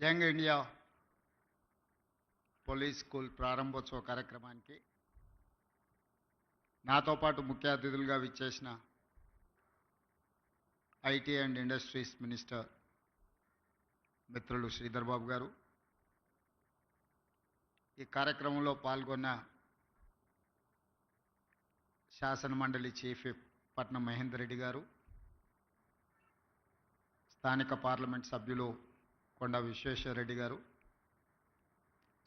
Young India police school ప్రారంభోత్సవ కార్యక్రమానికి నాతో పాటు ముఖ్య అతిథులుగా విచ్చేసిన ఐటీ అండ్ ఇండస్ట్రీస్ మినిస్టర్ మిత్రులు శ్రీధర్ బాబు గారు. ఈ కార్యక్రమంలో పాల్గొన్న శాసన మండలి చీఫ్ పట్నం మహేందర్ రెడ్డి గారు స్థానిక పార్లమెంట్ సభ్యులు కొండ విశ్వేశ్వరరెడ్డి గారు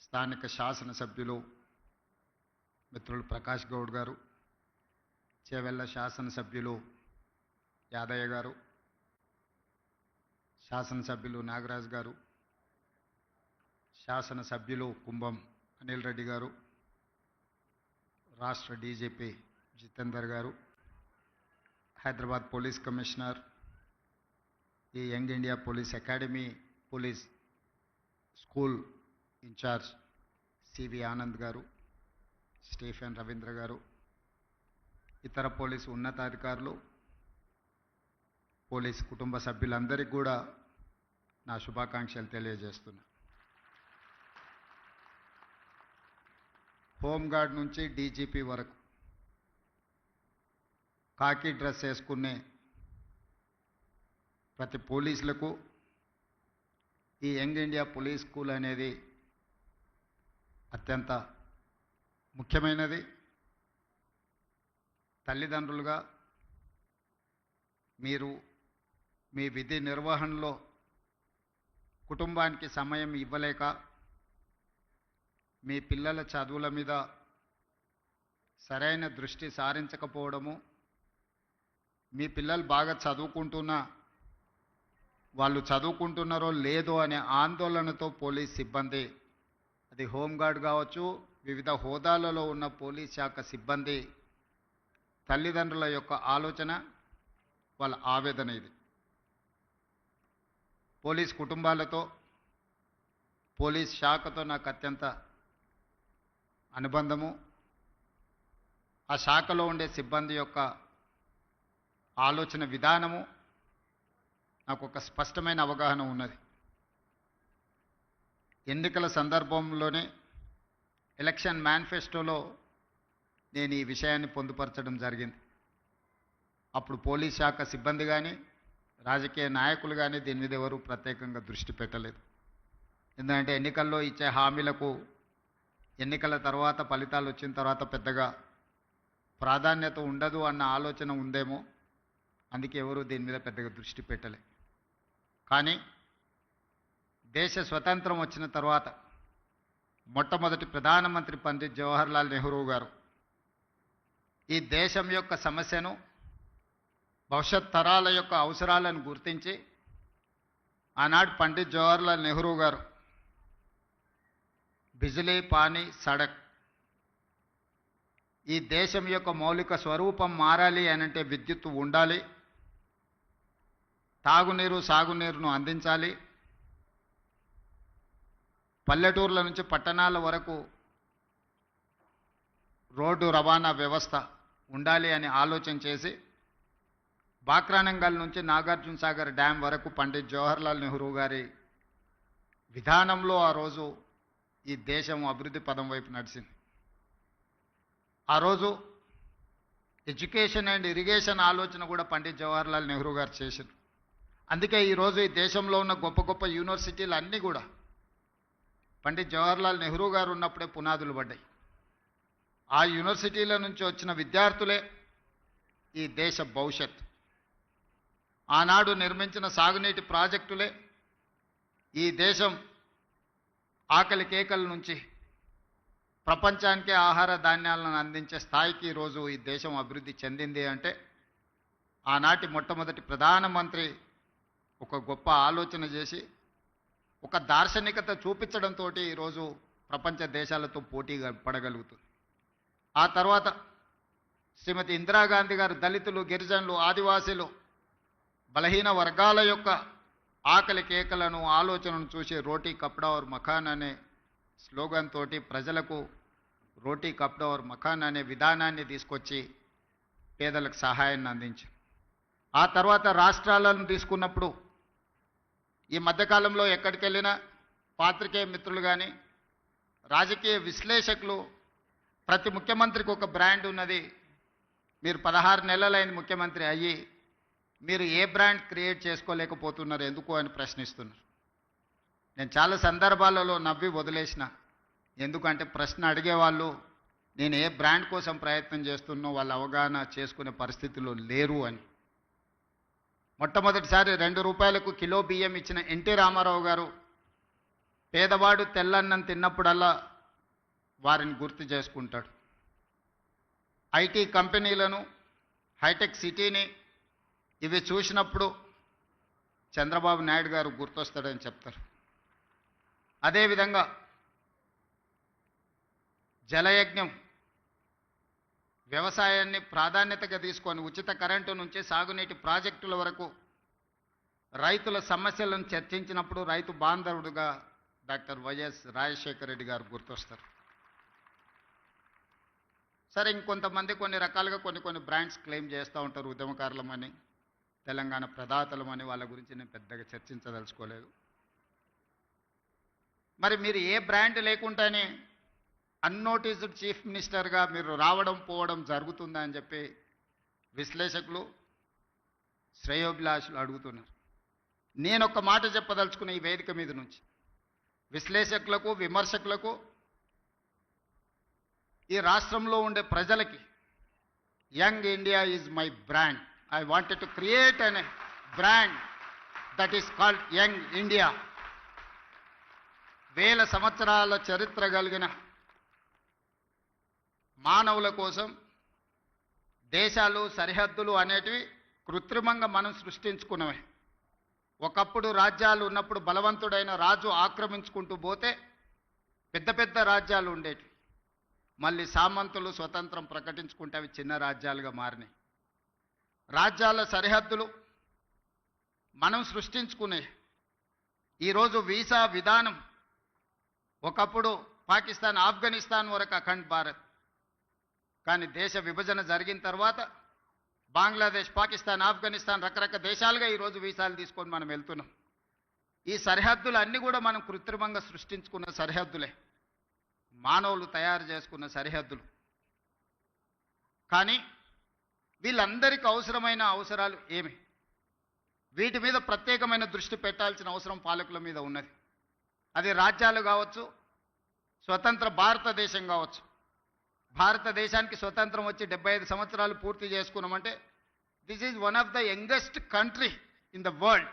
స్థానిక శాసనసభ్యులు మిత్రులు ప్రకాష్ గౌడ్ గారు చేవెళ్ళ శాసనసభ్యులు యాదయ్య గారు శాసనసభ్యులు నాగరాజ్ గారు శాసనసభ్యులు కుంభం అనిల్ రెడ్డి గారు రాష్ట్ర డీజీపీ జితేందర్ గారు హైదరాబాద్ పోలీస్ కమిషనర్ ఈ young India police academy police school incharge CV Anand గారు స్టీఫెన్ రవీంద్ర గారు ఇతర పోలీసు ఉన్నతాధికారులు పోలీస్ కుటుంబ సభ్యులందరికీ కూడా నా శుభాకాంక్షలు తెలియజేస్తున్నా. హోంగార్డ్ నుంచి డీజీపీ వరకు కాకి డ్రెస్ వేసుకునే ప్రతి పోలీసులకు ఈ యంగ్ ఇండియా పోలీస్ స్కూల్ అనేది అత్యంత ముఖ్యమైనది. తల్లిదండ్రులుగా మీరు మీ విధి నిర్వహణలో కుటుంబానికి సమయం ఇవ్వలేక మీ పిల్లల చదువుల మీద సరైన దృష్టి సారించకపోవడము మీ పిల్లలు బాగా చదువుకుంటున్నా వాళ్ళు చదువుకుంటున్నారో లేదో అనే ఆందోళనతో పోలీస్ సిబ్బంది అది హోంగార్డ్ కావచ్చు వివిధ హోదాలలో ఉన్న పోలీస్ శాఖ సిబ్బంది తల్లిదండ్రుల యొక్క ఆలోచన వాళ్ళ ఆవేదన ఇది. పోలీస్ కుటుంబాలతో పోలీస్ శాఖతో నాకు అత్యంత అనుబంధము. ఆ శాఖలో ఉండే సిబ్బంది యొక్క ఆలోచన విధానము నాకు ఒక స్పష్టమైన అవగాహన ఉన్నది. ఎన్నికల సందర్భంలోనే ఎలక్షన్ మేనిఫెస్టోలో నేను ఈ విషయాన్ని పొందుపరచడం జరిగింది. అప్పుడు పోలీస్ శాఖ సిబ్బంది కానీ రాజకీయ నాయకులు కానీ దీని మీద ఎవరు ప్రత్యేకంగా దృష్టి పెట్టలేదు. ఎందుకంటే ఎన్నికల్లో ఇచ్చే హామీలకు ఎన్నికల తర్వాత ఫలితాలు వచ్చిన తర్వాత పెద్దగా ప్రాధాన్యత ఉండదు అన్న ఆలోచన ఉందేమో అందుకే ఎవరు దీని మీద పెద్దగా దృష్టి పెట్టలే. కానీ దేశ స్వతంత్రం వచ్చిన తర్వాత మొట్టమొదటి ప్రధానమంత్రి పండిత్ జవహర్లాల్ నెహ్రూ గారు ఈ దేశం యొక్క సమస్యను భవిష్యత్ తరాల యొక్క అవసరాలను గుర్తించి ఆనాడు పండిత్ జవహర్లాల్ నెహ్రూ గారు బిజిలీ పానీ సడక్. ఈ దేశం యొక్క మౌలిక స్వరూపం మారాలి అనంటే విద్యుత్తు ఉండాలి. తాగునీరు సాగునీరును అందించాలి. పల్లెటూర్ల నుంచి పట్టణాల వరకు రోడ్డు రవాణా వ్యవస్థ ఉండాలి అని ఆలోచన చేసి బాక్రానంగల్ నుంచి నాగార్జున సాగర్ డ్యాం వరకు పండిత్ జవహర్లాల్ నెహ్రూ గారి విధానంలో ఆ రోజు ఈ దేశం అభివృద్ధి పదం వైపు నడిచింది. ఆ రోజు ఎడ్యుకేషన్ అండ్ ఇరిగేషన్ ఆలోచన కూడా పండిత్ జవహర్లాల్ నెహ్రూ గారు చేశారు అందుకే ఈరోజు ఈ దేశంలో ఉన్న గొప్ప గొప్ప యూనివర్సిటీలు అన్నీ కూడా పండిత్ జవహర్లాల్ నెహ్రూ గారు ఉన్నప్పుడే పునాదులు పడ్డాయి. ఆ యూనివర్సిటీల నుంచి వచ్చిన విద్యార్థులే ఈ దేశ భవిష్యత్. ఆనాడు నిర్మించిన సాగునీటి ప్రాజెక్టులే ఈ దేశం ఆకలి కేకల నుంచి ప్రపంచానికే ఆహార ధాన్యాలను అందించే స్థాయికి ఈరోజు ఈ దేశం అభివృద్ధి చెందింది అంటే ఆనాటి మొట్టమొదటి ప్రధానమంత్రి ఒక గొప్ప ఆలోచన చేసి ఒక దార్శనికత చూపించడంతో ఈరోజు ప్రపంచ దేశాలతో పోటీ పడగలుగుతుంది. ఆ తర్వాత శ్రీమతి ఇందిరాగాంధీ గారు దళితులు గిరిజనులు ఆదివాసీలు బలహీన వర్గాల యొక్క ఆకలి కేకలను ఆలోచనను చూసి రోటీ కప్డవర్ మఖాన్ అనే స్లోగన్ తోటి ప్రజలకు రోటీ కప్డవర్ మఖాన్ అనే విధానాన్ని తీసుకొచ్చి పేదలకు సహాయాన్ని అందించారు. ఆ తర్వాత రాష్ట్రాలను తీసుకున్నప్పుడు ఈ మధ్యకాలంలో ఎక్కడికి వెళ్ళినా పాత్రికేయ మిత్రులు కానీ రాజకీయ విశ్లేషకులు ప్రతి ముఖ్యమంత్రికి ఒక బ్రాండ్ ఉన్నది. మీరు పదహారు నెలలైన ముఖ్యమంత్రి అయ్యి మీరు ఏ బ్రాండ్ క్రియేట్ చేసుకోలేకపోతున్నారు ఎందుకు అని ప్రశ్నిస్తున్నారు. నేను చాలా సందర్భాలలో నవ్వి వదిలేసిన. ఎందుకంటే ప్రశ్న అడిగేవాళ్ళు నేను ఏ బ్రాండ్ కోసం ప్రయత్నం చేస్తున్నో వాళ్ళ అవగాహన చేసుకునే పరిస్థితిలో లేరు అని. మొట్టమొదటిసారి రెండు రూపాయలకు కిలో బియ్యం ఇచ్చిన ఎన్టీ రామారావు గారు పేదవాడు తెల్లన్నం తిన్నప్పుడల్లా వారిని గుర్తు చేసుకుంటాడు. ఐటీ కంపెనీలను హైటెక్ సిటీని ఇవి చూసినప్పుడు చంద్రబాబు నాయుడు గారు గుర్తొస్తాడని చెప్తారు. అదేవిధంగా జలయజ్ఞం వ్యవసాయాన్ని ప్రాధాన్యతగా తీసుకొని ఉచిత కరెంటు నుంచి సాగునీటి ప్రాజెక్టుల వరకు రైతుల సమస్యలను చర్చించినప్పుడు రైతు బాంధవుడుగా డాక్టర్ వైఎస్ రాజశేఖర రెడ్డి గారు గుర్తొస్తారు. సరే ఇంకొంతమంది కొన్ని రకాలుగా కొన్ని కొన్ని బ్రాండ్స్ క్లెయిమ్ చేస్తూ ఉంటారు ఉద్యమకారులమని తెలంగాణ ప్రదాతలమని వాళ్ళ గురించి నేను పెద్దగా చర్చించదలుచుకోలేదు. మరి మీరు ఏ బ్రాండ్ లేకుండానే అన్నోటీస్డ్ చీఫ్ మినిస్టర్గా మీరు రావడం పోవడం జరుగుతుందని చెప్పి విశ్లేషకులు శ్రేయోభిలాషులు అడుగుతున్నారు. నేను ఒక మాట చెప్పదలుచుకున్న ఈ వేదిక మీద నుంచి విశ్లేషకులకు విమర్శకులకు ఈ రాష్ట్రంలో ఉండే ప్రజలకి young India is my brand. I wanted to create an brand that is called young India. వేల సంవత్సరాల చరిత్ర కలిగిన మానవుల కోసం దేశాలు సరిహద్దులు అనేటివి కృత్రిమంగా మనం సృష్టించుకున్నవే. ఒకప్పుడు రాజ్యాలు ఉన్నప్పుడు బలవంతుడైన రాజు ఆక్రమించుకుంటూ పోతే పెద్ద పెద్ద రాజ్యాలు ఉండేటివి. మళ్ళీ సామంతులు స్వతంత్రం ప్రకటించుకుంటే అవి చిన్న రాజ్యాలుగా మారినాయి. రాజ్యాల సరిహద్దులు మనం సృష్టించుకునే ఈరోజు వీసా విధానం ఒకప్పుడు పాకిస్తాన్ ఆఫ్ఘనిస్తాన్ వరకు అఖండ్ భారత్. కానీ దేశ విభజన జరిగిన తర్వాత బంగ్లాదేశ్ పాకిస్తాన్ ఆఫ్ఘనిస్తాన్ రకరకాల దేశాలుగా ఈరోజు వీసాలు తీసుకొని మనం వెళ్తున్నాం. ఈ సరిహద్దులు అన్నీ కూడా మనం కృత్రిమంగా సృష్టించుకున్న సరిహద్దులే. మానవులు తయారు చేసుకున్న సరిహద్దులు. కానీ వీళ్ళందరికీ అవసరమైన అవసరాలు ఏమి? వీటి మీద ప్రత్యేకమైన దృష్టి పెట్టాల్సిన అవసరం పాలకుల మీద ఉన్నది. అది రాజ్యాలు కావచ్చు స్వతంత్ర భారతదేశం కావచ్చు. భారతదేశానికి స్వతంత్రం వచ్చి డెబ్బై ఐదు సంవత్సరాలు పూర్తి చేసుకున్నామంటే this is one of the youngest country in the world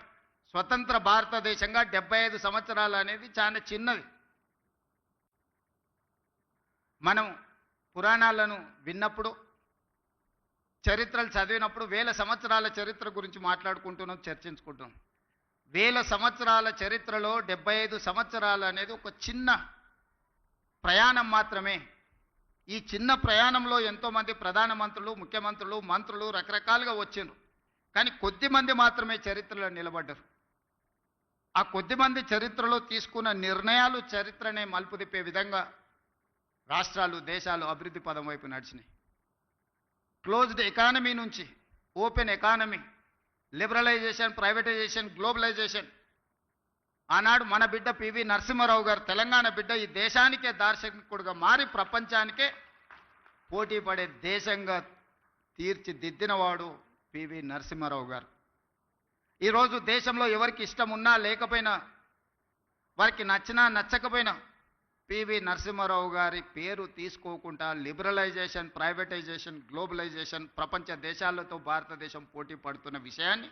స్వతంత్ర భారతదేశంగా డెబ్బై ఐదు సంవత్సరాలు అనేది చాలా చిన్నది. మనం పురాణాలను విన్నప్పుడు చరిత్రలు చదివినప్పుడు వేల సంవత్సరాల చరిత్ర గురించి మాట్లాడుకుంటున్నాం చర్చించుకుంటున్నాం. వేల సంవత్సరాల చరిత్రలో డెబ్బై ఐదు సంవత్సరాలు అనేది ఒక చిన్న ప్రయాణం మాత్రమే. ఈ చిన్న ప్రయాణంలో ఎంతోమంది ప్రధానమంత్రులు ముఖ్యమంత్రులు మంత్రులు రకరకాలుగా వచ్చిండ్రు. కానీ కొద్ది మంది మాత్రమే చరిత్రలో నిలబడ్డారు. ఆ కొద్ది మంది చరిత్రలో తీసుకున్న నిర్ణయాలు చరిత్రనే మలుపు తిప్పే విధంగా రాష్ట్రాలు దేశాలు అభివృద్ధి పదం వైపు నడిచినాయి. క్లోజ్డ్ ఎకానమీ నుంచి open economy liberalisation privatisation globalisation ఆనాడు మన బిడ్డ పివి నరసింహారావు గారు తెలంగాణ బిడ్డ ఈ దేశానికే దార్శనికుడుగా మారి ప్రపంచానికే పోటీ పడే దేశంగా తీర్చిదిద్దినవాడు పివి నరసింహారావు గారు. ఈరోజు దేశంలో ఎవరికి ఇష్టం ఉన్నా లేకపోయినా వారికి నచ్చినా నచ్చకపోయినా పివి నరసింహారావు గారి పేరు తీసుకోకుండా లిబరలైజేషన్ ప్రైవేటైజేషన్ గ్లోబలైజేషన్ ప్రపంచ దేశాలతో భారతదేశం పోటీ పడుతున్న విషయాన్ని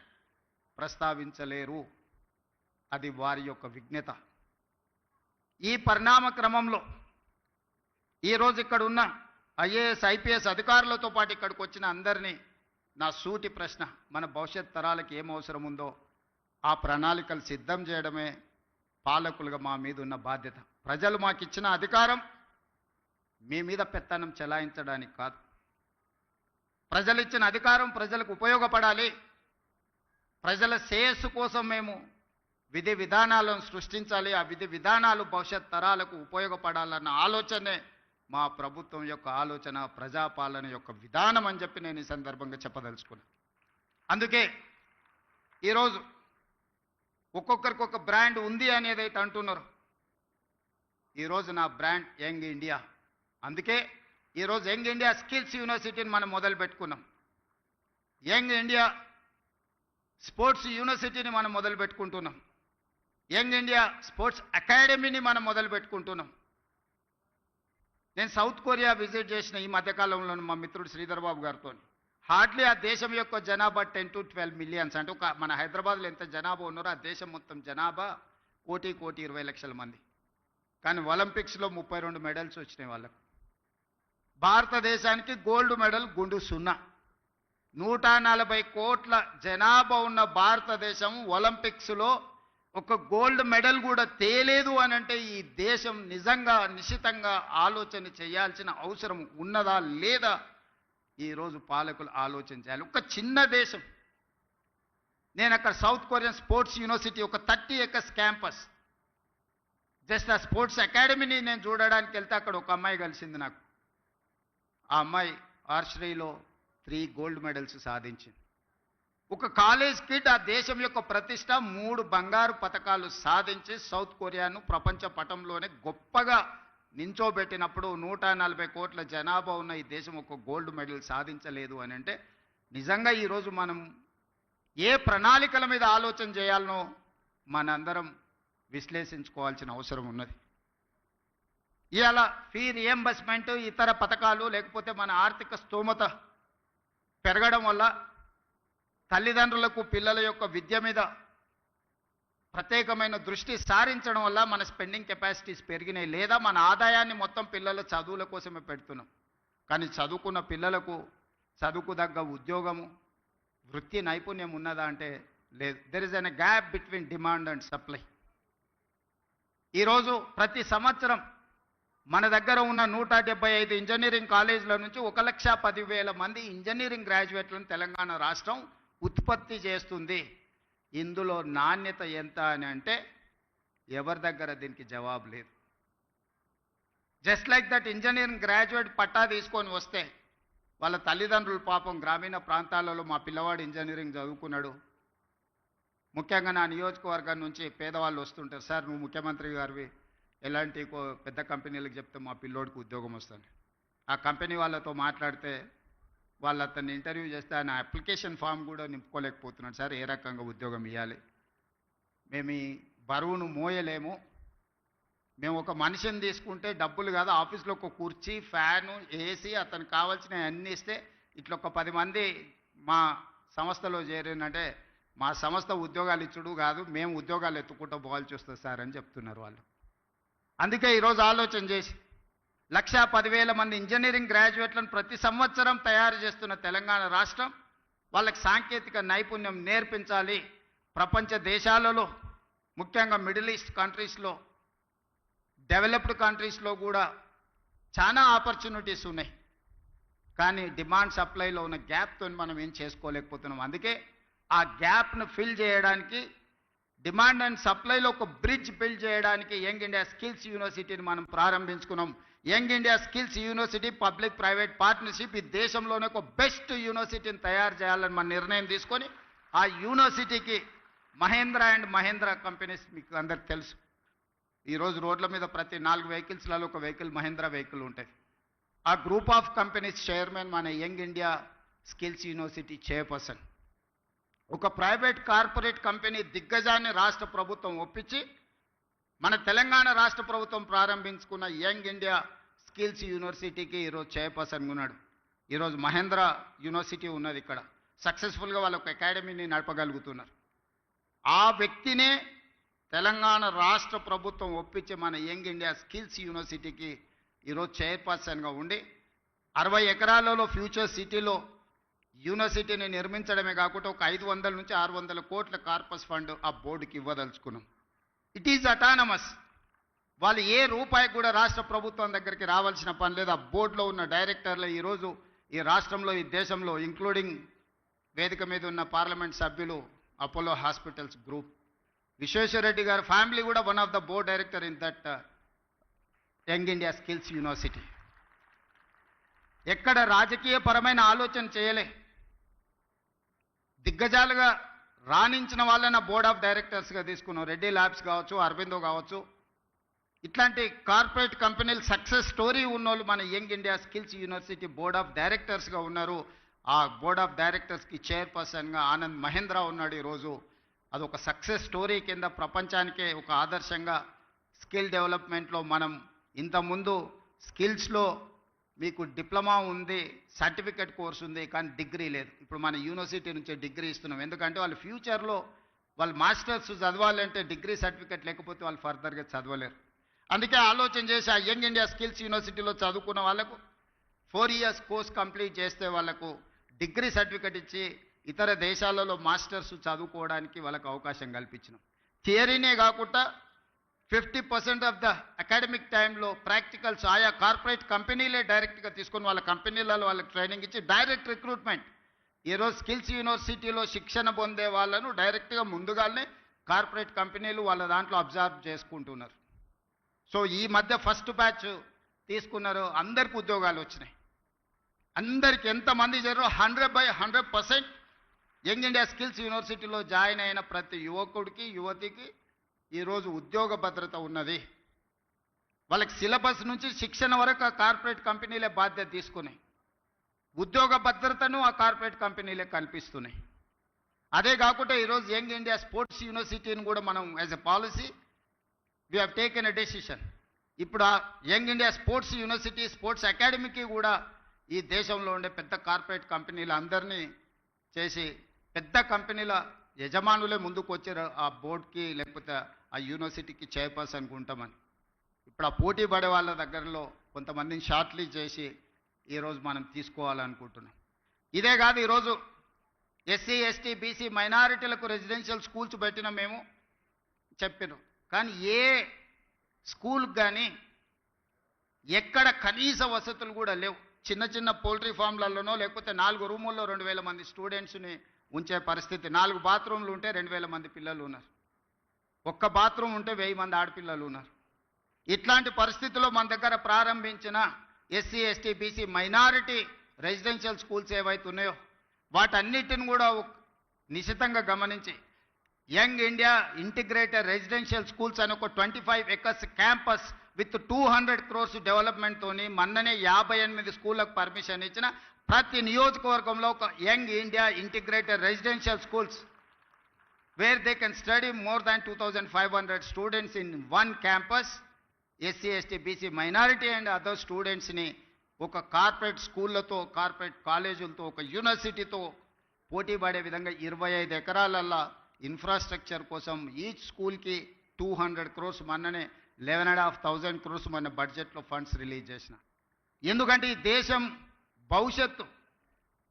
ప్రస్తావించలేరు. అది వారి యొక్క విజ్ఞత ఈ పరిణామ క్రమంలో ఈరోజు ఇక్కడ ఉన్న ఐఏఎస్ ఐపీఎస్ అధికారులతో పాటు ఇక్కడికి వచ్చిన అందరినీ నా సూటి ప్రశ్న మన భవిష్యత్ తరాలకు ఏం అవసరం ఉందో ఆ ప్రణాళికలు సిద్ధం చేయడమే పాలకులుగా మా మీద ఉన్న బాధ్యత. ప్రజలు మాకు ఇచ్చిన అధికారం మీ మీద పెత్తనం చెలాయించడానికి కాదు. ప్రజలు ఇచ్చిన అధికారం ప్రజలకు ఉపయోగపడాలి. ప్రజల శ్రేయస్సు కోసం మేము విధి విధానాలను సృష్టించాలి ఆ విధి విధానాలు భవిష్యత్ తరాలకు ఉపయోగపడాలన్న ఆలోచనే మా ప్రభుత్వం యొక్క ఆలోచన ప్రజాపాలన యొక్క విధానం అని చెప్పి నేను ఈ సందర్భంగా చెప్పదలుచుకున్నాను. అందుకే ఈరోజు ఒక్కొక్కరికి ఒక బ్రాండ్ ఉంది అనేది అయితే అంటున్నారు. ఈరోజు నా బ్రాండ్ యంగ్ ఇండియా. అందుకే ఈరోజు యంగ్ ఇండియా స్కిల్స్ యూనివర్సిటీని మనం మొదలు పెట్టుకున్నాం. యంగ్ ఇండియా స్పోర్ట్స్ యూనివర్సిటీని మనం మొదలు పెట్టుకుంటున్నాం. యంగ్ ఇండియా స్పోర్ట్స్ అకాడమీని మనం మొదలు పెట్టుకుంటున్నాం. నేను సౌత్ కొరియా విజిట్ చేసిన ఈ మధ్యకాలంలో మా మిత్రుడు శ్రీధర్ బాబు గారితో హార్డ్లీ ఆ దేశం యొక్క జనాభా టెన్ టు ట్వెల్వ్ మిలియన్స్. అంటే ఒక మన హైదరాబాద్లో ఎంత జనాభా ఉన్నారో ఆ దేశం మొత్తం జనాభా కోటి కోటి ఇరవై లక్షల మంది. కానీ ఒలింపిక్స్లో ముప్పై రెండు మెడల్స్ వచ్చినాయి వాళ్ళకు. భారతదేశానికి గోల్డ్ మెడల్ గుండు సున్నా. నూట నలభై కోట్ల జనాభా ఉన్న భారతదేశం ఒలింపిక్స్లో ఒక గోల్డ్ మెడల్ కూడా తేలేదు అని అంటే ఈ దేశం నిజంగా నిశ్చితంగా ఆలోచన చేయాల్సిన అవసరం ఉన్నదా లేదా ఈరోజు పాలకులు ఆలోచన చేయాలి. ఒక చిన్న దేశం. నేను అక్కడ సౌత్ కొరియన్ స్పోర్ట్స్ యూనివర్సిటీ ఒక థర్టీ ఎకర్స్ క్యాంపస్. జస్ట్ ఆ స్పోర్ట్స్ అకాడమీని నేను చూడడానికి వెళ్తే అక్కడ ఒక అమ్మాయి కలిసింది నాకు. ఆ అమ్మాయి ఆర్చరీలో త్రీ గోల్డ్ మెడల్స్ సాధించింది. ఒక కాలేజ్ కిడ్ ఆ దేశం యొక్క ప్రతిష్ట మూడు బంగారు పథకాలు సాధించి సౌత్ కొరియాను ప్రపంచ పటంలోనే గొప్పగా నించోబెట్టినప్పుడు నూట నలభై కోట్ల జనాభా ఉన్న ఈ దేశం ఒక గోల్డ్ మెడల్ సాధించలేదు అని అంటే నిజంగా ఈరోజు మనం ఏ ప్రణాళికల మీద ఆలోచన చేయాలనో మనందరం విశ్లేషించుకోవాల్సిన అవసరం ఉన్నది. ఇవాళ ఫీ రియంబర్స్మెంట్ ఇతర పథకాలు లేకపోతే మన ఆర్థిక స్తోమత పెరగడం వల్ల తల్లిదండ్రులకు పిల్లల యొక్క విద్య మీద ప్రత్యేకమైన దృష్టి సారించడం వల్ల మన స్పెండింగ్ కెపాసిటీస్ పెరిగినాయి. లేదా మన ఆదాయాన్ని మొత్తం పిల్లల చదువుల కోసమే పెడుతున్నాం. కానీ చదువుకున్న పిల్లలకు చదువుకు తగ్గ ఉద్యోగము వృత్తి నైపుణ్యం ఉన్నదా అంటే లేదు. There is an gap between demand and supply ఈరోజు ప్రతి సంవత్సరం మన దగ్గర ఉన్న నూట డెబ్బై ఐదు ఇంజనీరింగ్ కాలేజీల నుంచి ఒక లక్ష పదివేల మంది ఇంజనీరింగ్ గ్రాడ్యుయేట్లను తెలంగాణ రాష్ట్రం ఉత్పత్తి చేస్తుంది. ఇందులో నాణ్యత ఎంత అని అంటే ఎవరి దగ్గర దీనికి జవాబు లేదు. Just like that engineering graduate పట్టా తీసుకొని వస్తే వాళ్ళ తల్లిదండ్రులు పాపం గ్రామీణ ప్రాంతాలలో మా పిల్లవాడు ఇంజనీరింగ్ చదువుకున్నాడు. ముఖ్యంగా నా నియోజకవర్గం నుంచి పేదవాళ్ళు వస్తుంటారు. సార్ నువ్వు ముఖ్యమంత్రి గారివి. ఎలాంటి కో- పెద్ద కంపెనీలకు చెప్తే మా పిల్లోడికి ఉద్యోగం వస్తుంది. ఆ కంపెనీ వాళ్ళతో మాట్లాడితే వాళ్ళు అతన్ని ఇంటర్వ్యూ చేస్తే ఆయన అప్లికేషన్ ఫామ్ కూడా నింపుకోలేకపోతున్నాడు. సార్ ఏ రకంగా ఉద్యోగం ఇవ్వాలి మేము ఈ బరువును మోయలేము. మేము ఒక మనిషిని తీసుకుంటే డబ్బులు కాదు ఆఫీస్లో ఒక కుర్చీ ఫ్యాను ఏసీ అతనికి కావాల్సిన అన్ని ఇస్తే ఇట్లా ఒక పది మంది మా సంస్థలో చేరినంటే మా సంస్థ ఉద్యోగాలు ఇచ్చుడు కాదు మేము ఉద్యోగాలు ఎత్తుకుంటూ పోవాల్సి వస్తుంది సార్ అని చెప్తున్నారు వాళ్ళు. అందుకే ఈరోజు ఆలోచన చేసి లక్షా పదివేల మంది ఇంజనీరింగ్ గ్రాడ్యుయేట్లను ప్రతి సంవత్సరం తయారు చేస్తున్న తెలంగాణ రాష్ట్రం వాళ్ళకి సాంకేతిక నైపుణ్యం నేర్పించాలి. ప్రపంచ దేశాలలో ముఖ్యంగా మిడిల్ ఈస్ట్ కంట్రీస్లో డెవలప్డ్ కంట్రీస్లో కూడా చాలా ఆపర్చునిటీస్ ఉన్నాయి. కానీ డిమాండ్ సప్లైలో ఉన్న గ్యాప్తో మనం ఏం చేసుకోలేకపోతున్నాం. అందుకే ఆ గ్యాప్ను ఫిల్ చేయడానికి డిమాండ్ అండ్ సప్లైలో ఒక బ్రిడ్జ్ బిల్డ్ చేయడానికి యంగ్ ఇండియా స్కిల్స్ యూనివర్సిటీని మనం ప్రారంభించుకున్నాం. Young India skills university public private partnership ఈ దేశంలోనే ఒక బెస్ట్ యూనివర్సిటీని తయారు చేయాలని మన నిర్ణయం తీసుకొని ఆ యూనివర్సిటీకి మహేంద్ర అండ్ మహేంద్ర కంపెనీస్ మీకు అందరికి తెలుసు. ఈరోజు రోడ్ల మీద ప్రతి నాలుగు వెహికల్స్లలో ఒక వెహికల్ మహేంద్ర వెహికల్ ఉంటుంది ఆ గ్రూప్ ఆఫ్ కంపెనీస్ చైర్మన్ మన young India skills university chairperson. ఒక ప్రైవేట్ కార్పొరేట్ కంపెనీ దిగ్గజాన్ని రాష్ట్ర ప్రభుత్వం ఒప్పించి మన తెలంగాణ రాష్ట్ర ప్రభుత్వం ప్రారంభించుకున్న యంగ్ ఇండియా స్కిల్స్ యూనివర్సిటీకి ఈరోజు చైర్పర్సన్ ఉన్నాడు. ఈరోజు మహేంద్ర యూనివర్సిటీ ఉన్నది ఇక్కడ. సక్సెస్ఫుల్గా వాళ్ళ ఒక అకాడమీని నడపగలుగుతున్నారు. ఆ వ్యక్తినే తెలంగాణ రాష్ట్ర ప్రభుత్వం ఒప్పించి మన యంగ్ ఇండియా స్కిల్స్ యూనివర్సిటీకి ఈరోజు చైర్పర్సన్గా ఉండి అరవై ఎకరాలలో ఫ్యూచర్ సిటీలో యూనివర్సిటీని నిర్మించడమే కాకుండా ఒక ఐదు వందల నుంచి ఆరు వందల కోట్ల కార్పస్ ఫండ్ ఆ బోర్డుకి ఇవ్వదలుచుకున్నాం. ఇట్ ఈజ్ అటానమస్ వాళ్ళు ఏ రూపాయి కూడా రాష్ట్ర ప్రభుత్వం దగ్గరికి రావాల్సిన పని లేదు. ఆ బోర్డులో ఉన్న డైరెక్టర్లు ఈరోజు ఈ రాష్ట్రంలో ఈ దేశంలో ఇంక్లూడింగ్ వేదిక మీద ఉన్న పార్లమెంట్ సభ్యులు అపోలో హాస్పిటల్స్ గ్రూప్ విశ్వేశ్వరరెడ్డి గారి ఫ్యామిలీ కూడా one of the board director in that young India skills university ఎక్కడ రాజకీయపరమైన ఆలోచన చేయలే. దిగ్గజాలుగా రాణించిన వాళ్ళని బోర్డ్ ఆఫ్ డైరెక్టర్స్గా తీసుకున్నాం. రెడ్డి ల్యాబ్స్ కావచ్చు అరవిందో కావచ్చు. ఇట్లాంటి కార్పొరేట్ కంపెనీలు సక్సెస్ స్టోరీ ఉన్నోళ్ళు మన young India skills university board of డైరెక్టర్స్గా ఉన్నారు. ఆ బోర్డ్ ఆఫ్ డైరెక్టర్స్కి చైర్పర్సన్గా ఆనంద్ మహేంద్ర ఉన్నాడు ఈరోజు. అదొక సక్సెస్ స్టోరీ కింద ప్రపంచానికే ఒక ఆదర్శంగా స్కిల్ డెవలప్మెంట్లో మనం ఇంతకుముందు స్కిల్స్లో మీకు డిప్లొమా ఉంది సర్టిఫికెట్ కోర్స్ ఉంది కానీ డిగ్రీ లేదు. ఇప్పుడు మన యూనివర్సిటీ నుంచి డిగ్రీ ఇస్తున్నాం. ఎందుకంటే వాళ్ళు ఫ్యూచర్లో వాళ్ళు మాస్టర్స్ చదవాలంటే డిగ్రీ సర్టిఫికెట్ లేకపోతే వాళ్ళు ఫర్దర్గా చదవలేరు. అందుకే ఆలోచన చేసి ఆ యంగ్ ఇండియా స్కిల్స్ యూనివర్సిటీలో చదువుకున్న వాళ్ళకు ఫోర్ ఇయర్స్ కోర్స్ కంప్లీట్ చేస్తే వాళ్ళకు డిగ్రీ సర్టిఫికెట్ ఇచ్చి ఇతర దేశాలలో మాస్టర్స్ చదువుకోవడానికి వాళ్ళకు అవకాశం కల్పించినాం. థియరీనే కాకుండా fifty percent of the academic టైంలో ప్రాక్టికల్స్ ఆయా కార్పొరేట్ కంపెనీలే డైరెక్ట్గా తీసుకొని వాళ్ళ కంపెనీలలో వాళ్ళకి ట్రైనింగ్ ఇచ్చి డైరెక్ట్ రిక్రూట్మెంట్. ఈరోజు స్కిల్స్ యూనివర్సిటీలో శిక్షణ పొందే వాళ్ళను డైరెక్ట్గా ముందుగానే కార్పొరేట్ కంపెనీలు వాళ్ళ దాంట్లో అబ్జర్వ్ చేసుకుంటున్నారు. సో ఈ మధ్య ఫస్ట్ బ్యాచ్ తీసుకున్నారు అందరికి ఉద్యోగాలు వచ్చినాయి. అందరికి ఎంతమంది చేరారో hundred by hundred percent young India skills యూనివర్సిటీలో జాయిన్ అయిన ప్రతి యువకుడికి యువతికి ఈరోజు ఉద్యోగ భద్రత ఉన్నది. వాళ్ళకి సిలబస్ నుంచి శిక్షణ వరకు ఆ కార్పొరేట్ కంపెనీలే బాధ్యత తీసుకున్నాయి. ఉద్యోగ భద్రతను ఆ కార్పొరేట్ కంపెనీలే కల్పిస్తున్నాయి. అదే కాకుండా ఈరోజు యంగ్ ఇండియా స్పోర్ట్స్ యూనివర్సిటీని కూడా మనం as a policy we have taken a decision. ఇప్పుడు ఆ young India sports university sports అకాడమీకి కూడా ఈ దేశంలో ఉండే పెద్ద కార్పొరేట్ కంపెనీలు అందరినీ చేసి పెద్ద కంపెనీల యజమానులే ముందుకు వచ్చారు ఆ బోర్డుకి లేకపోతే ఆ యూనివర్సిటీకి చైర్పర్సన్కి ఉంటామని ఇప్పుడు ఆ పోటీ పడే వాళ్ళ దగ్గరలో కొంతమందిని షార్ట్లీ చేసి ఈరోజు మనం తీసుకోవాలనుకుంటున్నాం. ఇదే కాదు ఈరోజు ఎస్సీ ఎస్టీ బీసీ మైనారిటీలకు రెసిడెన్షియల్ స్కూల్స్ పెట్టిన మేము చెప్పినాం. కానీ ఏ స్కూల్కి కానీ ఎక్కడ కనీస వసతులు కూడా లేవు. చిన్న చిన్న పోల్ట్రీ ఫామ్లలోనో లేకపోతే నాలుగు రూముల్లో రెండు వేల మంది స్టూడెంట్స్ని ఉంచే పరిస్థితి నాలుగు బాత్రూమ్లు ఉంటే రెండు వేల మంది పిల్లలు ఉన్నారు. ఒక్క బాత్రూమ్ ఉంటే వెయ్యి మంది ఆడపిల్లలు ఉన్నారు. ఇట్లాంటి పరిస్థితుల్లో మన దగ్గర ప్రారంభించిన SC ST BC minority residential schools ఏవైతే ఉన్నాయో వాటన్నిటిని కూడా నిశితంగా గమనించి young India integrated residential schools అని ఒక twenty five acres campus with two hundred crores డెవలప్మెంట్తోని మొన్ననే యాభై ఎనిమిది స్కూళ్ళకు పర్మిషన్ ఇచ్చిన ప్రతి నియోజకవర్గంలో ఒక young India integrated residential schools where they can study more than two students five hundred students in one campus SC ST BC minority and other స్టూడెంట్స్ని ఒక కార్పొరేట్ స్కూళ్ళతో కార్పొరేట్ కాలేజీలతో ఒక యూనివర్సిటీతో పోటీ పడే విధంగా ఇరవై ఐదు ఎకరాలల్లో ఇన్ఫ్రాస్ట్రక్చర్ కోసం ఈచ్ స్కూల్కి టూ హండ్రెడ్ క్రోర్స్ మొన్ననే eleven and half thousand crores మన బడ్జెట్లో ఫండ్స్ రిలీజ్ చేసిన. ఎందుకంటే ఈ దేశం భవిష్యత్తు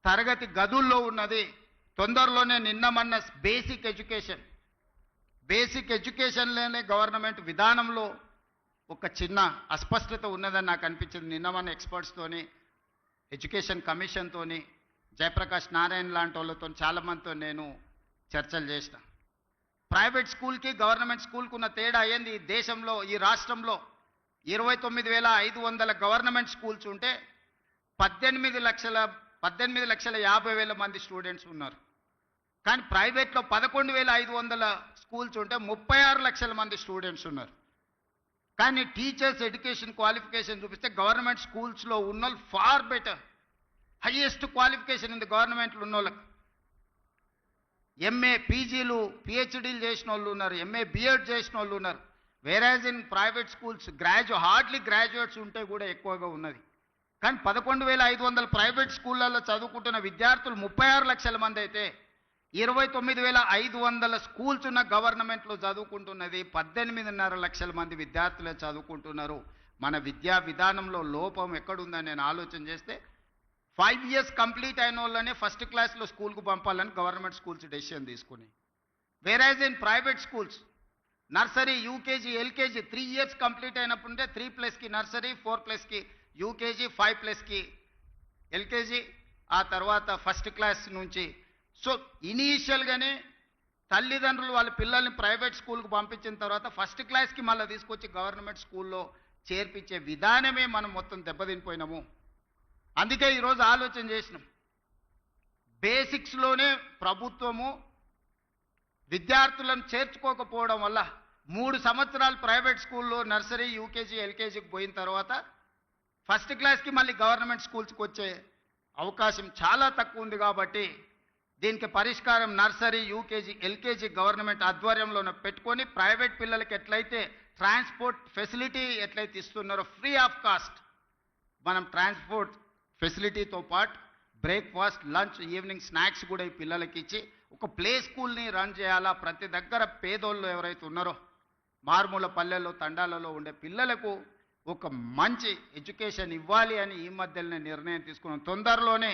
తరగతి గదుల్లో ఉన్నది తొందరలోనే నిన్న మొన్న బేసిక్ ఎడ్యుకేషన్ బేసిక్ ఎడ్యుకేషన్లోనే గవర్నమెంట్ విధానంలో ఒక చిన్న అస్పష్టత ఉన్నదని నాకు అనిపించింది. నిన్న మన ఎక్స్పర్ట్స్తోని ఎడ్యుకేషన్ కమిషన్తోని జయప్రకాష్ నారాయణ లాంటి వాళ్ళతో చాలామందితో నేను చర్చలు చేసిన. ప్రైవేట్ స్కూల్కి గవర్నమెంట్ స్కూల్కి ఉన్న తేడా ఏంది? ఈ దేశంలో ఈ రాష్ట్రంలో ఇరవై తొమ్మిది వేల ఐదు వందల గవర్నమెంట్ స్కూల్స్ ఉంటే పద్దెనిమిది లక్షల పద్దెనిమిది లక్షల యాభై వేల మంది స్టూడెంట్స్ ఉన్నారు. కానీ ప్రైవేట్లో పదకొండు వేల ఐదు వందల స్కూల్స్ ఉంటే ముప్పై ఆరు లక్షల మంది స్టూడెంట్స్ ఉన్నారు. కానీ టీచర్స్ ఎడ్యుకేషన్ క్వాలిఫికేషన్ చూపిస్తే గవర్నమెంట్ స్కూల్స్లో ఉన్న వాళ్ళు ఫార్ బెటర్. హయ్యెస్ట్ క్వాలిఫికేషన్ ఉంది గవర్నమెంట్లో ఉన్న వాళ్ళకి ఎంఏ పీజీలు పిహెచ్డీలు చేసిన వాళ్ళు ఉన్నారు. ఎంఏ బిఎడ్ చేసిన వాళ్ళు ఉన్నారు. వేరేజ్ ఇన్ ప్రైవేట్ స్కూల్స్ గ్రాడ్యు హార్డ్లీ గ్రాడ్యుయేట్స్ ఉంటే కూడా ఎక్కువగా ఉన్నది. కానీ పదకొండు వేల ఐదు వందల ప్రైవేట్ స్కూళ్ళల్లో చదువుకుంటున్న విద్యార్థులు ముప్పై ఆరు లక్షల మంది అయితే ఇరవై తొమ్మిది వేల ఐదు వందల స్కూల్స్ ఉన్న గవర్నమెంట్లో చదువుకుంటున్నది పద్దెనిమిదిన్నర లక్షల మంది విద్యార్థులే చదువుకుంటున్నారు. మన విద్యా విధానంలో లోపం ఎక్కడుందని నేను ఆలోచన చేస్తే ఫైవ్ ఇయర్స్ కంప్లీట్ అయిన వాళ్ళనే ఫస్ట్ క్లాస్లో స్కూల్కు పంపాలని గవర్నమెంట్ స్కూల్స్ డెసిషన్ తీసుకుని. Whereas in private schools nursery UKG LKG three years complete అయినప్పుడే త్రీ ప్లస్కి నర్సరీ ఫోర్ ప్లస్కి యూకేజీ ఫైవ్ ప్లస్కి ఎల్కేజీ ఆ తర్వాత ఫస్ట్ క్లాస్ నుంచి సో ఇనీషియల్గానే తల్లిదండ్రులు వాళ్ళ పిల్లల్ని ప్రైవేట్ స్కూల్కి పంపించిన తర్వాత ఫస్ట్ క్లాస్కి మళ్ళీ తీసుకొచ్చి గవర్నమెంట్ స్కూల్లో చేర్పించే విధానమే మనం మొత్తం దెబ్బతినిపోయినాము. అందుకే ఈరోజు ఆలోచన చేసినాం. బేసిక్స్లోనే ప్రభుత్వము విద్యార్థులను చేర్చుకోకపోవడం వల్ల మూడు సంవత్సరాలు ప్రైవేట్ స్కూల్లో నర్సరీ యూకేజీ ఎల్కేజీకి పోయిన తర్వాత ఫస్ట్ క్లాస్కి మళ్ళీ గవర్నమెంట్ స్కూల్స్కి వచ్చే అవకాశం చాలా తక్కువ ఉంది కాబట్టి దీనికి పరిష్కారం నర్సరీ యూకేజీ ఎల్కేజీ గవర్నమెంట్ ఆధ్వర్యంలో పెట్టుకొని ప్రైవేట్ పిల్లలకి ఎట్లయితే ట్రాన్స్పోర్ట్ ఫెసిలిటీ ఎట్లయితే ఇస్తున్నారో ఫ్రీ ఆఫ్ కాస్ట్ మనం ట్రాన్స్పోర్ట్ ఫెసిలిటీతో పాటు బ్రేక్ఫాస్ట్ లంచ్ ఈవినింగ్ స్నాక్స్ కూడా ఈ పిల్లలకి ఇచ్చి ఒక ప్లే స్కూల్ని రన్ చేయాలా? ప్రతి దగ్గర పేదోళ్ళు ఎవరైతే ఉన్నారో మారుమూల పల్లెల్లో తండాలలో ఉండే పిల్లలకు ఒక మంచి ఎడ్యుకేషన్ ఇవ్వాలి అని ఈ మధ్యలోనే నిర్ణయం తీసుకున్నాం. తొందరలోనే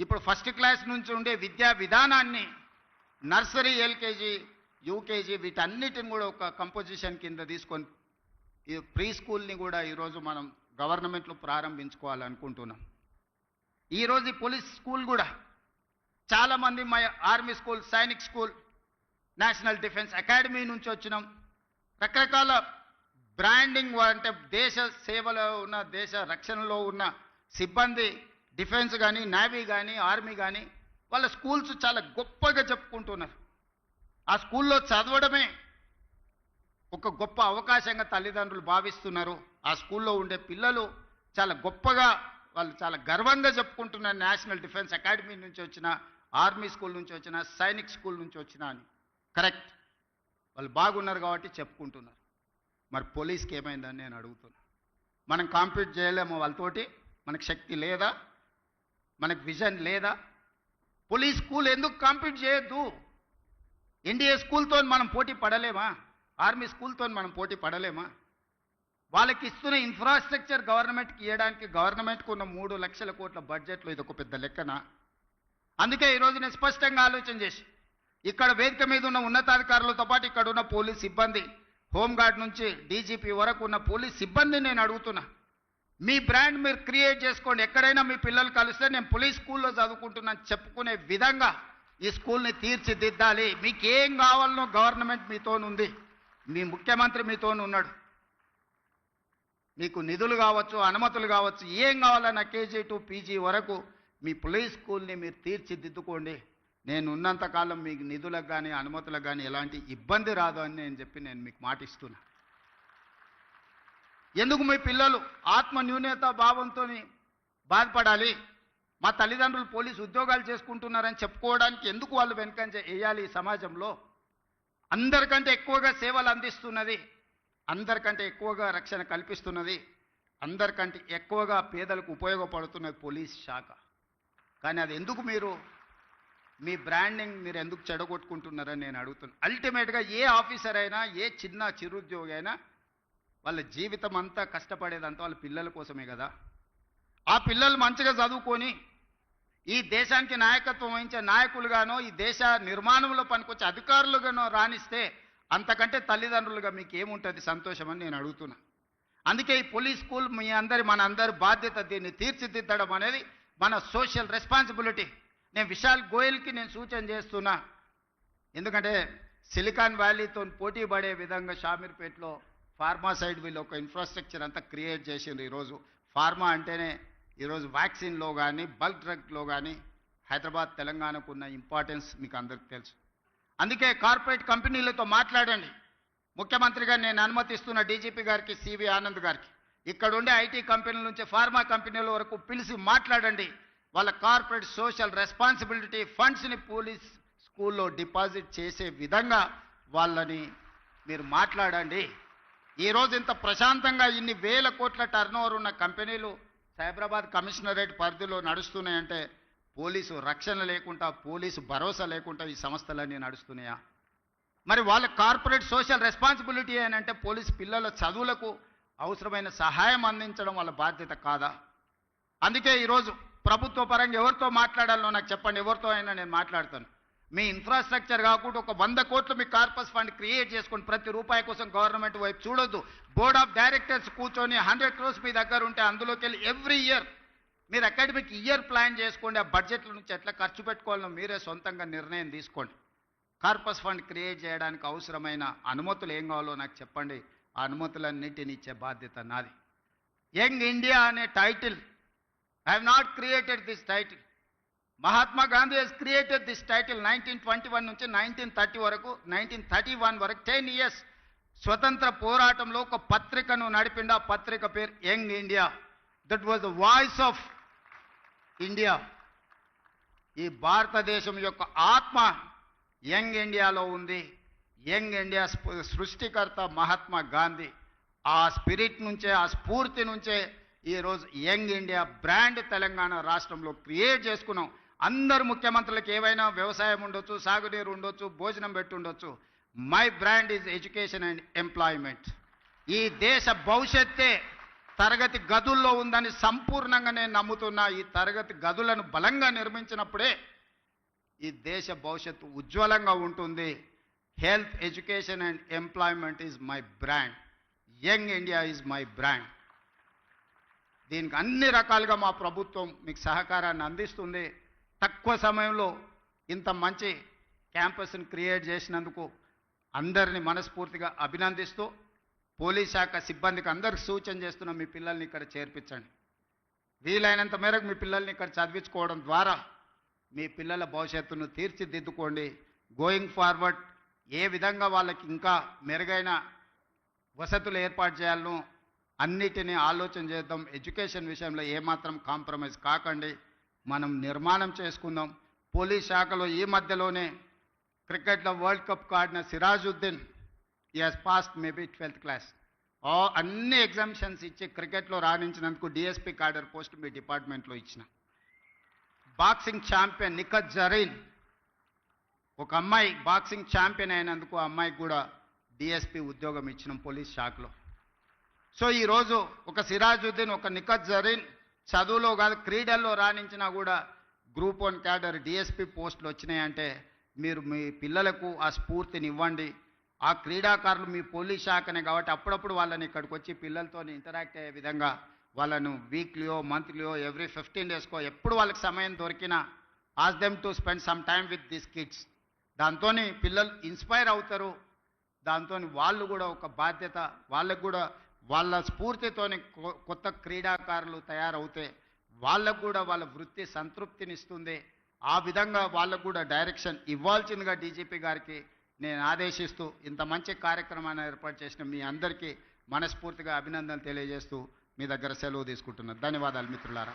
ఇప్పుడు ఫస్ట్ క్లాస్ నుంచి ఉండే విద్యా విధానాన్ని నర్సరీ ఎల్కేజీ యూకేజీ వీటన్నిటిని కూడా ఒక కంపోజిషన్ కింద తీసుకొని ఈ ప్రీ స్కూల్ని కూడా ఈరోజు మనం గవర్నమెంట్లో ప్రారంభించుకోవాలనుకుంటున్నాం. ఈరోజు ఈ పోలీస్ స్కూల్ కూడా చాలామంది మా army school Sainik school national defence academy నుంచి వచ్చినాం. రకరకాల బ్రాండింగ్ అంటే దేశ సేవలో ఉన్న దేశ రక్షణలో ఉన్న సిబ్బంది డిఫెన్స్ కానీ నేవీ కానీ ఆర్మీ కానీ వాళ్ళ స్కూల్స్ చాలా గొప్పగా చెప్పుకుంటున్నారు. ఆ స్కూల్లో చదవడమే ఒక గొప్ప అవకాశంగా తల్లిదండ్రులు భావిస్తున్నారు. ఆ స్కూల్లో ఉండే పిల్లలు చాలా గొప్పగా వాళ్ళు చాలా గర్వంగా చెప్పుకుంటున్నారు. నేషనల్ డిఫెన్స్ అకాడమీ నుంచి వచ్చిన ఆర్మీ స్కూల్ నుంచి వచ్చిన సైనిక్ స్కూల్ నుంచి వచ్చిన అని. కరెక్ట్. వాళ్ళు బాగున్నారు కాబట్టి చెప్పుకుంటున్నారు. మరి పోలీస్కి ఏమైందని నేను అడుగుతున్నా. మనం కాంపీట్ చేయలేము వాళ్ళతోటి. మనకు శక్తి లేదా? మనకు విజన్ లేదా? పోలీస్ స్కూల్ ఎందుకు కాంపీట్ చేయొద్దు? ఎన్డీఏ స్కూల్తో మనం పోటీ పడలేమా? ఆర్మీ స్కూల్తో మనం పోటీ పడలేమా? వాళ్ళకి ఇస్తున్న ఇన్ఫ్రాస్ట్రక్చర్ గవర్నమెంట్కి ఇవ్వడానికి గవర్నమెంట్కి ఉన్న మూడు లక్షల కోట్ల బడ్జెట్లో ఇది ఒక పెద్ద లెక్కన? అందుకే ఈరోజు నేను స్పష్టంగా ఆలోచన చేసి ఇక్కడ వేదిక మీద ఉన్న ఉన్నతాధికారులతో పాటు ఇక్కడ ఉన్న పోలీస్ సిబ్బంది హోంగార్డ్ నుంచి డీజీపీ వరకు ఉన్న పోలీస్ సిబ్బందిని నేను అడుగుతున్నా. మీ బ్రాండ్ మీరు క్రియేట్ చేసుకోండి. ఎక్కడైనా మీ పిల్లలు కలిస్తే నేను పోలీస్ స్కూల్లో చదువుకుంటున్నాను చెప్పుకునే విధంగా ఈ స్కూల్ని తీర్చిదిద్దాలి. మీకు ఏం కావాలనో గవర్నమెంట్ మీతోనుంది మీ ముఖ్యమంత్రి మీతోనున్నాడు మీకు నిధులు కావచ్చు అనుమతులు కావచ్చు ఏం కావాలన్నా కేజీ టు పీజీ వరకు మీ పోలీస్ స్కూల్ని మీరు తీర్చిదిద్దుకోండి. నేను ఉన్నంతకాలం మీకు నిధులకు కానీ అనుమతులకు కానీ ఎలాంటి ఇబ్బంది రాదు అని నేను చెప్పి నేను మీకు మాటిస్తున్నా. ఎందుకు మీ పిల్లలు ఆత్మ న్యూనత భావంతో బాధపడాలి? మా తల్లిదండ్రులు పోలీసు ఉద్యోగాలు చేసుకుంటున్నారని చెప్పుకోవడానికి ఎందుకు వాళ్ళు వెనుకంజ వేయాలి సమాజంలో? అందరికంటే ఎక్కువగా సేవలు అందిస్తున్నది అందరికంటే ఎక్కువగా రక్షణ కల్పిస్తున్నది అందరికంటే ఎక్కువగా పేదలకు ఉపయోగపడుతున్నది పోలీస్ శాఖ. కానీ అది ఎందుకు మీరు? మీ బ్రాండింగ్ మీరు ఎందుకు చెడగొట్టుకుంటున్నారని నేను అడుగుతున్నాను అల్టిమేట్గా ఏ ఆఫీసర్ అయినా ఏ చిన్న చిరుద్యోగి అయినా వాళ్ళ జీవితం అంతా కష్టపడేదంతా వాళ్ళ పిల్లల కోసమే కదా. ఆ పిల్లలు మంచిగా చదువుకొని ఈ దేశానికి నాయకత్వం వహించే నాయకులుగానో ఈ దేశ నిర్మాణంలో పనికొచ్చే అధికారులుగానో రాణిస్తే అంతకంటే తల్లిదండ్రులుగా మీకు ఏముంటుంది సంతోషం అని నేను అడుగుతున్నా. అందుకే ఈ పోలీస్ స్కూల్ మీ అందరి మన అందరి బాధ్యత దీన్ని తీర్చిదిద్దడం అనేది మన సోషల్ రెస్పాన్సిబిలిటీ. నేను విశాల్ గోయల్కి నేను సూచన చేస్తున్నా. ఎందుకంటే సిలికాన్ వ్యాలీతో పోటీ పడే విధంగా షామీర్పేటలో ఫార్మా సైడ్ వీళ్ళు ఒక ఇన్ఫ్రాస్ట్రక్చర్ అంతా క్రియేట్ చేసిండ్రు ఈరోజు. ఫార్మా అంటేనే ఈరోజు వ్యాక్సిన్లో కానీ బల్క్ డ్రగ్లో కానీ హైదరాబాద్ తెలంగాణకు ఉన్న ఇంపార్టెన్స్ మీకు అందరికి తెలుసు. అందుకే కార్పొరేట్ కంపెనీలతో మాట్లాడండి. ముఖ్యమంత్రిగా నేను అనుమతిస్తున్న డీజీపీ గారికి సివి ఆనంద్ గారికి ఇక్కడ ఉండే ఐటీ కంపెనీల నుంచి ఫార్మా కంపెనీల వరకు పిలిచి మాట్లాడండి. వాళ్ళ కార్పొరేట్ సోషల్ రెస్పాన్సిబిలిటీ ఫండ్స్ని పోలీస్ స్కూల్లో డిపాజిట్ చేసే విధంగా వాళ్ళని మీరు మాట్లాడండి. ఈరోజు ఇంత ప్రశాంతంగా ఇన్ని వేల కోట్ల టర్నోవర్ ఉన్న కంపెనీలు సైబరాబాద్ కమిషనరేట్ పరిధిలో నడుస్తున్నాయంటే పోలీసు రక్షణ లేకుండా పోలీసు భరోసా లేకుండా ఈ సంస్థలన్నీ నడుస్తున్నాయా? మరి వాళ్ళ కార్పొరేట్ సోషల్ రెస్పాన్సిబిలిటీ అని అంటే పోలీస్ పిల్లల చదువులకు అవసరమైన సహాయం అందించడం వాళ్ళ బాధ్యత కాదా? అందుకే ఈరోజు ప్రభుత్వ పరంగా ఎవరితో మాట్లాడాలో నాకు చెప్పండి ఎవరితో అయినా నేను మాట్లాడతాను. మీ ఇన్ఫ్రాస్ట్రక్చర్ కాకుండా ఒక వంద కోట్లు మీ కార్పస్ ఫండ్ క్రియేట్ చేసుకుని ప్రతి రూపాయి కోసం గవర్నమెంట్ వైపు చూడొద్దు. బోర్డ్ ఆఫ్ డైరెక్టర్స్ కూర్చొని హండ్రెడ్ క్రోర్స్ మీ దగ్గర ఉంటే అందులోకి వెళ్ళి ఎవ్రీ ఇయర్ మీరు అకాడమిక్ ఇయర్ ప్లాన్ చేసుకోండి ఆ బడ్జెట్ల నుంచి ఎట్లా ఖర్చు పెట్టుకోవాలో మీరే సొంతంగా నిర్ణయం తీసుకోండి. కార్పస్ ఫండ్ క్రియేట్ చేయడానికి అవసరమైన అనుమతులు ఏం కావాలో నాకు చెప్పండి. ఆ అనుమతులన్నిటిని ఇచ్చే బాధ్యత నాది. యంగ్ ఇండియా అనే title I have not created this title Mahatma Gandhi has created this title nineteen twenty one నుంచి నైన్టీన్ థర్టీ వరకు నైన్టీన్ థర్టీ వన్ వరకు టెన్ ఇయర్స్ స్వతంత్ర పోరాటంలో ఒక పత్రికను నడిపిండు. ఆ పత్రిక పేరు young India. That was the voice of India ఈ భారతదేశం యొక్క ఆత్మ యంగ్ ఇండియాలో ఉంది. యంగ్ ఇండియా సృష్టికర్త మహాత్మా గాంధీ. ఆ స్పిరిట్ నుంచే ఆ స్ఫూర్తి నుంచే ఈరోజు యంగ్ ఇండియా బ్రాండ్ తెలంగాణ రాష్ట్రంలో క్రియేట్ చేసుకున్నాం. అందరు ముఖ్యమంత్రులకు ఏవైనా వ్యవసాయం ఉండొచ్చు సాగునీరు ఉండొచ్చు భోజనం పెట్టి ఉండొచ్చు. My brand is education and employment ఈ దేశ భవిష్యత్తే తరగతి గదుల్లో ఉందని సంపూర్ణంగా నేను నమ్ముతున్నా. ఈ తరగతి గదులను బలంగా నిర్మించినప్పుడే ఈ దేశ భవిష్యత్తు ఉజ్వలంగా ఉంటుంది. Health education and employment is my brand young India is my brand దీనికి అన్ని రకాలుగా మా ప్రభుత్వం మీకు సహకారాన్ని అందిస్తుంది. తక్కువ సమయంలో ఇంత మంచి క్యాంపస్ని క్రియేట్ చేసినందుకు అందరిని మనస్ఫూర్తిగా అభినందిస్తూ పోలీస్ శాఖ సిబ్బందికి అందరికి సూచన చేస్తున్న మీ పిల్లల్ని ఇక్కడ చేర్పించండి. వీలైనంత మేరకు మీ పిల్లల్ని ఇక్కడ చదివించుకోవడం ద్వారా మీ పిల్లల భవిష్యత్తును తీర్చిదిద్దుకోండి. గోయింగ్ ఫార్వర్డ్ ఏ విధంగా వాళ్ళకి ఇంకా మెరుగైన వసతులు ఏర్పాటు చేయాలను అన్నిటినీ ఆలోచన చేద్దాం. ఎడ్యుకేషన్ విషయంలో ఏమాత్రం కాంప్రమైజ్ కాకండి. మనం నిర్మాణం చేసుకుందాం. పోలీస్ శాఖలో ఈ మధ్యలోనే క్రికెట్లో వరల్డ్ కప్ ఆడిన Sirajuddin has passed maybe twelfth class అన్ని ఎగ్జామ్షన్స్ ఇచ్చి క్రికెట్లో రాణించినందుకు డిఎస్పీ కార్డర్ పోస్ట్ మీ డిపార్ట్మెంట్లో ఇచ్చిన. బాక్సింగ్ ఛాంపియన్ నిఖత్ జరీన్ ఒక అమ్మాయి బాక్సింగ్ ఛాంపియన్ అయినందుకు ఆ అమ్మాయికి కూడా డిఎస్పీ ఉద్యోగం ఇచ్చినాం పోలీస్ శాఖలో. సో ఈరోజు ఒక సిరాజుద్దీన్ ఒక నిఖత్ జరీన్ చదువులో కాదు క్రీడల్లో రాణించినా కూడా గ్రూప్ వన్ క్యాడర్ డిఎస్పి పోస్టులు వచ్చినాయంటే మీరు మీ పిల్లలకు ఆ స్ఫూర్తిని ఇవ్వండి. ఆ క్రీడాకారులు మీ పోలీస్ శాఖనే కాబట్టి అప్పుడప్పుడు వాళ్ళని ఇక్కడికి వచ్చి పిల్లలతో ఇంటరాక్ట్ అయ్యే విధంగా వాళ్ళను వీక్లీయో మంత్లీయో ఎవ్రీ ఫిఫ్టీన్ డేస్కో ఎప్పుడు వాళ్ళకి సమయం దొరికినా ask them to spend some time with this kids దాంతో పిల్లలు ఇన్స్పైర్ అవుతారు. దాంతో వాళ్ళు కూడా ఒక బాధ్యత వాళ్ళకు కూడా వాళ్ళ స్ఫూర్తితోని కొ- కొత్త క్రీడాకారులు తయారవుతే వాళ్ళకు కూడా వాళ్ళ వృత్తి సంతృప్తినిస్తుంది. ఆ విధంగా వాళ్ళకు కూడా డైరెక్షన్ ఇవ్వాల్సిందిగా డీజీపీ గారికి నేను ఆదేశిస్తూ ఇంత మంచి కార్యక్రమాన్ని ఏర్పాటు చేసిన మీ అందరికీ మనస్ఫూర్తిగా అభినందనలు తెలియజేస్తూ మీ దగ్గర సెలవు తీసుకుంటున్నాను ధన్యవాదాలు మిత్రులారా.